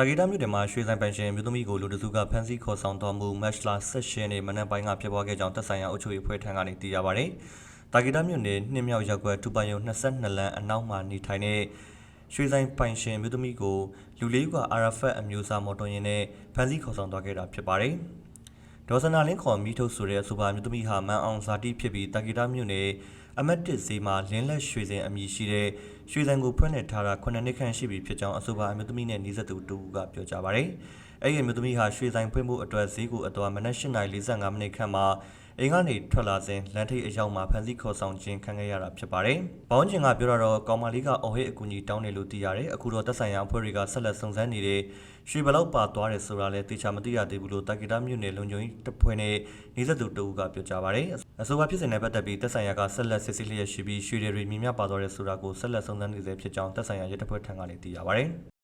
တာဂီတာမြို့နယ်မှာရွှေဆိုင်ပန်ရှင်မြို့သမီးကိုလူတစုကဖမ်းဆီးခေါ်ဆောင်တော်မူမတ်လာ16ရက်နေ့မနက်ပိုင်းကဖြစ်ပွားခဲ့ကြောင်းတပ်ဆိုင်ရာအုပ်ချုပ်ရေးအဖွဲ့ထံကနေသိရပါဗျ။တာဂီတာမြို့နယ်နှစ်မြောက်ရပ်ကွက်ထူပန်ယုံ22လမ်းအနောက်မှာနေထိုင်တဲ့ရွှေဆိုင်ပန်ရှင်မြို့သမီးကိုလူလေးကအာရဖတ်အမျိုးအစားမော်တော်ယာဉ်နဲ့ဖမ်းဆီးခေါ်ဆောင်သွားခဲ့တာဖြစ်ပါတယ်။ဒေါ်စနာလင်းခေါ်မိထုတ်ဆိုတဲ့အဆိုပါမြို့သမီးဟာမန်အောင်ဇာတိဖြစ်ပြီးတာဂီတာမြို့နယ် အမတ်တစ်ဈေးမှာလင်းလက်ရွှေစင်အမည်ရှိတဲ့ရွှေစံကိုဖွင့်လှစ်ထားတာ9နှစ်ခန့်ရှိပြီဖြစ်ကြောင်းအဆိုပါအမျိုးသမီးနဲ့နှီးစပ်သူတူကပြောကြားပါရယ်။အဲ့ဒီအမျိုးသမီးဟာရွှေဆိုင်ဖွင့်ဖို့အတွက်ဈေးကိုအတော်မနက်8:45မိနစ်ခန့်မှာ အိမ်ကနေထွက်လာစဉ်လမ်းထိပ်အရောက်မှာဖမ်းဆီးခေါ်ဆောင်ခြင်းခံခဲ့ရတာဖြစ်ပါတယ်။ဘောင်းကျင်ကပြောတော့ကောင်မလေးကအော်ဟစ်အကူအညီတောင်းတယ်လို့သိရတယ်။အခုတော့တပ်ဆိုင်ရာအဖွဲ့တွေကဆက်လက်စုံစမ်းနေတဲ့ရွှေဘလောက်ပါသွားတယ်ဆိုတာလည်းတေချာမသိရသေးဘူးလို့တာဂီတာမြို့နယ်လုံခြုံရေးတပ်ဖွဲ့နဲ့နှီးစပ်သူတူကပြောကြားပါရယ်။အဆိုပါဖြစ်စဉ်နဲ့ပတ်သက်ပြီးတပ်ဆိုင်ရာကဆက်လက်စစ်ဆေးလျက်ရှိပြီးရွှေတွေမြင်မြပါသွားတယ်ဆိုတာကိုဆက်လက်စုံစမ်းနေဆဲဖြစ်ကြောင်းတပ်ဆိုင်ရာရဲတပ်ဖွဲ့ထံကနေသိရပါရယ်။